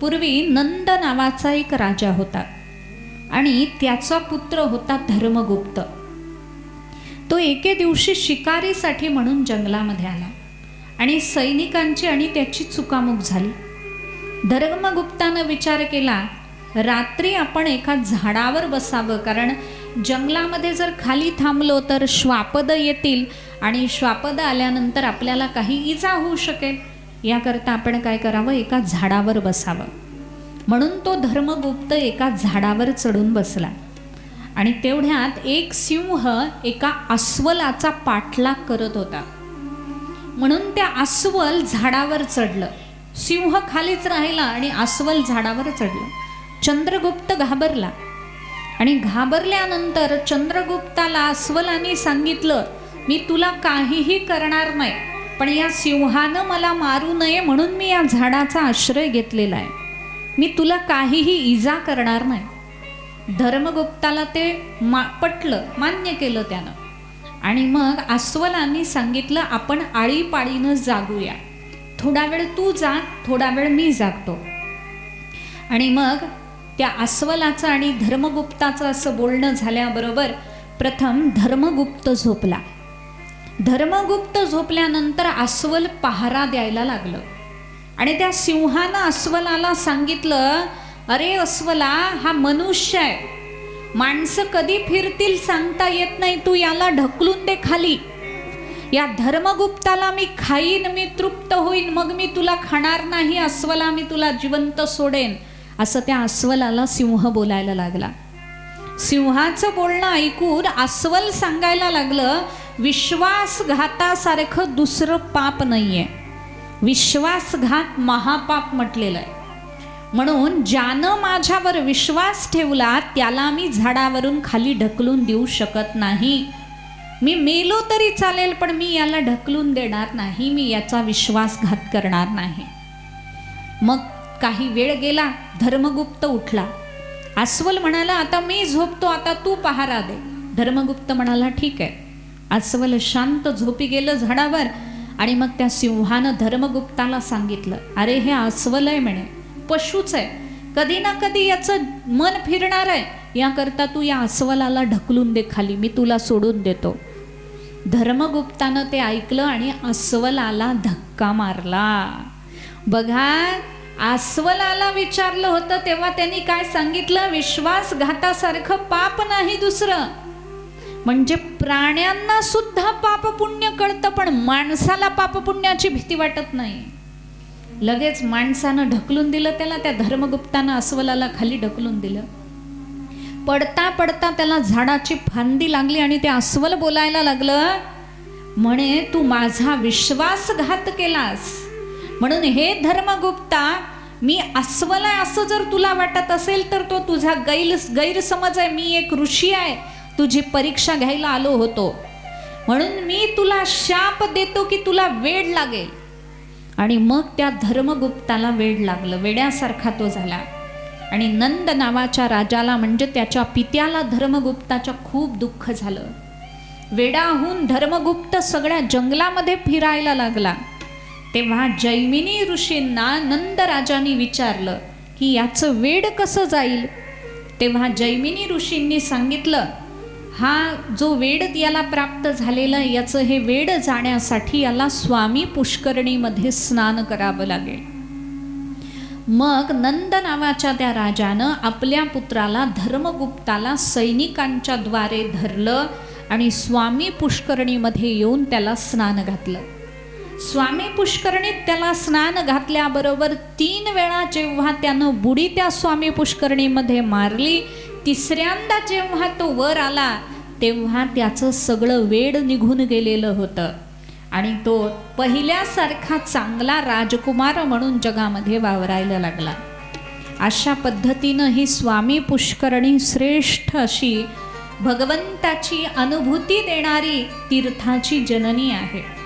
पूर्वी नंद नावाचा एक राजा होता आणि त्याचा पुत्र होता धर्मगुप्त. तो एके दिवशी शिकारीसाठी म्हणून जंगलामध्ये आला आणि सैनिकांची आणि त्याची चुकामुक झाली. धर्मगुप्तानं विचार केला रात्री आपण एका झाडावर बसावं कारण जंगलामध्ये जर खाली थांबलो तर श्वापद येतील आणि श्वापद आल्यानंतर आपल्याला काही इजा होऊ शकेल. याकरता आपण काय करावं? एका झाडावर बसावं. म्हणून तो धर्मगुप्त एका झाडावर चढून बसला. आणि तेवढ्यात एक सिंह एका अस्वलाचा पाठलाग करत होता. म्हणून त्या अस्वल झाडावर चढलं. सिंह खालीच राहिला आणि अस्वल झाडावर चढलं. चंद्रगुप्त घाबरला. आणि घाबरल्यानंतर चंद्रगुप्ताला अस्वलाने सांगितलं मी तुला काहीही करणार नाही. पण या सिंहानं मला मारू नये म्हणून मी या झाडाचा आश्रय घेतलेला आहे. मी तुला काहीही इजा करणार नाही. धर्मगुप्ताला ते मा पटलं मान्य केलं त्यानं. आणि मग अस्वलांनी सांगितलं आपण आळीपाळीनं जागूया. थोडा वेळ तू जाग थोडा वेळ मी जागतो. आणि मग त्या अस्वलाचं आणि धर्मगुप्ताचं असं बोलणं झाल्याबरोबर प्रथम धर्मगुप्त झोपला. धर्मगुप्त झोपल्यानंतर अस्वल पहारा द्यायला लागलं. आणि त्या सिंहानं अस्वलाला सांगितलं अरे अस्वला हा मनुष्य आहे. माणसं कधी फिरतील सांगता येत नाही तू याला ढकलून दे खाली. या धर्मगुप्ताला मी खाईन मी तृप्त होईन मग मी तुला खाणार नाही अस्वला मी तुला जिवंत सोडेन. असं त्या अस्वलाला सिंह बोलायला लागला. सिंहाचं बोलणं ऐकून अस्वल सांगायला लागलं विश्वासघातासारखं दुसरं पाप नाही आहे विश्वासघात महापाप म्हटलेलं आहे. म्हणून ज्यानं माझ्यावर विश्वास ठेवला त्याला मी झाडावरून खाली ढकलून देऊ शकत नाही. मी मेलो तरी चालेल पण मी याला ढकलून देणार नाही. मी याचा विश्वासघात करणार नाही. मग काही वेळ गेला धर्मगुप्त उठला. अस्वल म्हणाला आता मी झोपतो आता तू पहारा दे. धर्मगुप्त म्हणाला ठीक आहे. अस्वल शांत झोपी गेलं झाडावर आणि मग त्या सिंहानं धर्मगुप्ताला सांगितलं अरे हे अस्वल आहे म्हणे पशूच आहे. कधी ना कधी याचं मन फिरणार आहे. याकरता तू या अस्वलाला ढकलून दे खाली मी तुला सोडून देतो. धर्मगुप्तानं ते ऐकलं आणि अस्वलाला धक्का मारला. बघा अस्वलाला विचारलं होतं तेव्हा त्यांनी काय सांगितलं? विश्वासघातासारखं पाप नाही दुसरं. म्हणजे प्राण्यांना सुद्धा पाप पुण्य कळतं पण माणसाला पापपुण्याची भीती वाटत नाही. लगेच माणसानं ढकलून दिलं त्याला त्या धर्मगुप्तानं अस्वलाला खाली ढकलून दिलं. पडता पडता त्याला झाडाची फांदी लागली आणि ते अस्वल बोलायला लागलं म्हणे तू माझा विश्वासघात केलास. म्हणून हे धर्मगुप्ता मी अस्वल आहे असं जर तुला वाटत असेल तर तो तुझा गैर गैरसमज आहे. मी एक ऋषी आहे. तुझी परीक्षा घ्यायला आलो होतो. म्हणून मी तुला शाप देतो की तुला वेड लागेल. आणि मग त्या धर्मगुप्ताला वेड लागलं. वेड्यासारखा तो झाला. आणि नंद नावाच्या राजाला म्हणजे त्याच्या पित्याला धर्मगुप्ताच्या खूप दुःख झालं. वेडाहून धर्मगुप्त सगळ्या जंगलामध्ये फिरायला लागला. तेव्हा जैमिनी ऋषींना नंद राजांनी विचारलं की याचं वेड कसं जाईल? तेव्हा जैमिनी ऋषींनी सांगितलं हा जो वेड याला प्राप्त झालेला याचं हे वेड जाण्यासाठी याला स्वामी पुष्करणीमध्ये स्नान करावं लागेल. मग नंद नावाच्या त्या राजानं आपल्या पुत्राला धर्मगुप्ताला सैनिकांच्या द्वारे धरलं आणि स्वामी पुष्करणीमध्ये येऊन त्याला स्नान घातलं. स्वामी पुष्करणीत त्याला स्नान घातल्याबरोबर तीन वेळा जेव्हा त्यानं बुडी त्या स्वामी पुष्करणीमध्ये मारली तिसऱ्यांदा जेव्हा तो वर आला तेव्हा त्याचं सगळं वेड निघून गेलेलं होतं. आणि तो पहिल्यासारखा चांगला राजकुमार म्हणून जगामध्ये वावरायला लागला. अशा पद्धतीनं ही स्वामी पुष्करणी श्रेष्ठ अशी भगवंताची अनुभूती देणारी तीर्थाची जननी आहे.